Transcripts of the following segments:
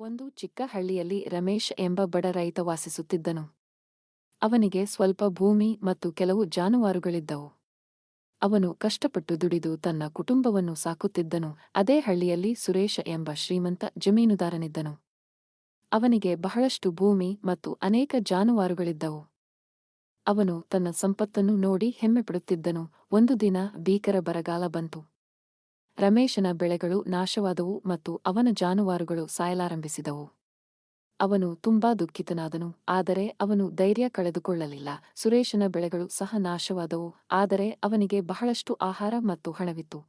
ಒಂದು ಚಿಕ್ಕ ಹಳ್ಳಿಯಲ್ಲಿ ರಮೇಶ್ ಎಂಬ ಬಡ ರೈತ ವಾಸಿಸುತ್ತಿದ್ದನು. ಅವನಿಗೆ ಸ್ವಲ್ಪ ಭೂಮಿ ಮತ್ತು ಕೆಲವು ಜಾನುವಾರುಗಳಿದ್ದವು. ಅವನು ಕಷ್ಟಪಟ್ಟು ದುಡಿದು ತನ್ನ ಕುಟುಂಬವನ್ನು ಸಾಕುತ್ತಿದ್ದನು. ಅದೇ ಹಳ್ಳಿಯಲ್ಲಿ ಸುರೇಶ ಎಂಬ ಶ್ರೀಮಂತ ಜಮೀನುದಾರನಿದ್ದನು. ಅವನಿಗೆ ಬಹಳಷ್ಟು ಭೂಮಿ ಮತ್ತು ಅನೇಕ ಜಾನುವಾರುಗಳಿದ್ದವು. ಅವನು ತನ್ನ ಸಂಪತ್ತನ್ನು ನೋಡಿ ಹೆಮ್ಮೆಪಡುತ್ತಿದ್ದನು. ಒಂದು ದಿನ ಭೀಕರ ಬರಗಾಲ ಬಂತು. ರಮೇಶನ ಬೆಳೆಗಳು ನಾಶವಾದವು ಮತ್ತು ಅವನ ಜಾನುವಾರುಗಳು ಸಾಯಲಾರಂಭಿಸಿದವು. ಅವನು ತುಂಬಾ ದುಃಖಿತನಾದನು, ಆದರೆ ಅವನು ಧೈರ್ಯ ಕಳೆದುಕೊಳ್ಳಲಿಲ್ಲ. ಸುರೇಶನ ಬೆಳೆಗಳು ಸಹ ನಾಶವಾದವು, ಆದರೆ ಅವನಿಗೆ ಬಹಳಷ್ಟು ಆಹಾರ ಮತ್ತು ಹಣವಿತ್ತು.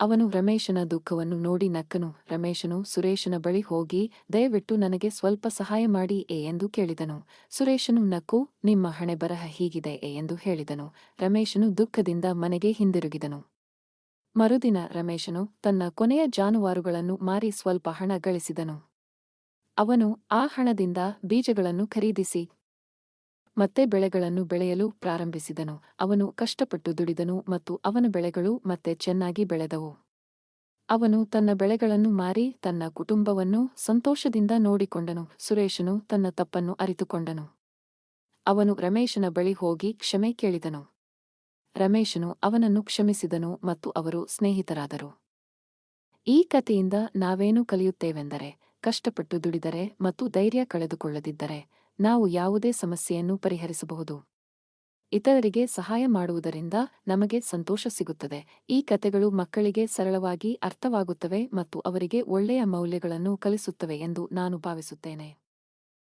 ಅವನು ರಮೇಶನ ದುಃಖವನ್ನು ನೋಡಿ ನಕ್ಕನು, ರಮೇಶನು, ಸುರೇಶನ ಬಳಿ ಹೋಗಿ, ದಯವಿಟ್ಟು ನನಗೆ ಸ್ವಲ್ಪ ಸಹಾಯ ಮಾಡಿ, ಎ ಎಂದು ಕೇಳಿದನು. ಸುರೇಶನು, ನಕ್ಕು, ನಿಮ್ಮ ಹಣೆ ಬರಹ ಹೀಗಿದೆ ಎಂದು ಹೇಳಿದನು. ರಮೇಶನು ದುಃಖದಿಂದ ಮನೆಗೆ ಹಿಂದಿರುಗಿದನು. ಮರುದಿನ ರಮೇಶನು ತನ್ನ ಕೊನೆಯ ಜಾನುವಾರುಗಳನ್ನು ಮಾರಿ ಸ್ವಲ್ಪ ಹಣ ಗಳಿಸಿದನು. ಅವನು ಆ ಹಣದಿಂದ ಬೀಜಗಳನ್ನು ಖರೀದಿಸಿ, ಮತ್ತೆ ಬೆಳೆಗಳನ್ನು ಬೆಳೆಯಲು ಪ್ರಾರಂಭಿಸಿದನು. ಅವನು ಕಷ್ಟಪಟ್ಟು ದುಡಿದನು ಮತ್ತು ಅವನ ಬೆಳೆಗಳು ಮತ್ತೆ ಚೆನ್ನಾಗಿ ಬೆಳೆದವು. ಅವನು ತನ್ನ ಬೆಳೆಗಳನ್ನು ಮಾರಿ ತನ್ನ ಕುಟುಂಬವನ್ನು ಸಂತೋಷದಿಂದ ನೋಡಿಕೊಂಡನು. ಸುರೇಶನು ತನ್ನ ತಪ್ಪನ್ನು ಅರಿತುಕೊಂಡನು. ಅವನು ರಮೇಶನ ಬಳಿ ಹೋಗಿ ಕ್ಷಮೆ ಕೇಳಿದನು. ರಮೇಶನು ಅವನನ್ನು ಕ್ಷಮಿಸಿದನು ಮತ್ತು ಅವರು ಸ್ನೇಹಿತರಾದರು. ಈ ಕಥೆಯಿಂದ ನಾವೇನು ಕಲಿಯುತ್ತೇವೆಂದರೆ, ಕಷ್ಟಪಟ್ಟು ದುಡಿದರೆ ಮತ್ತು ಧೈರ್ಯ ಕಳೆದುಕೊಳ್ಳದಿದ್ದರೆ ನಾವು ಯಾವುದೇ ಸಮಸ್ಯೆಯನ್ನು ಪರಿಹರಿಸಬಹುದು. ಇತರರಿಗೆ ಸಹಾಯ ಮಾಡುವುದರಿಂದ ನಮಗೆ ಸಂತೋಷ ಸಿಗುತ್ತದೆ. ಈ ಕಥೆಗಳು ಮಕ್ಕಳಿಗೆ ಸರಳವಾಗಿ ಅರ್ಥವಾಗುತ್ತವೆ ಮತ್ತು ಅವರಿಗೆ ಒಳ್ಳೆಯ ಮೌಲ್ಯಗಳನ್ನು ಕಲಿಸುತ್ತವೆ ಎಂದು ನಾನು ಭಾವಿಸುತ್ತೇನೆ.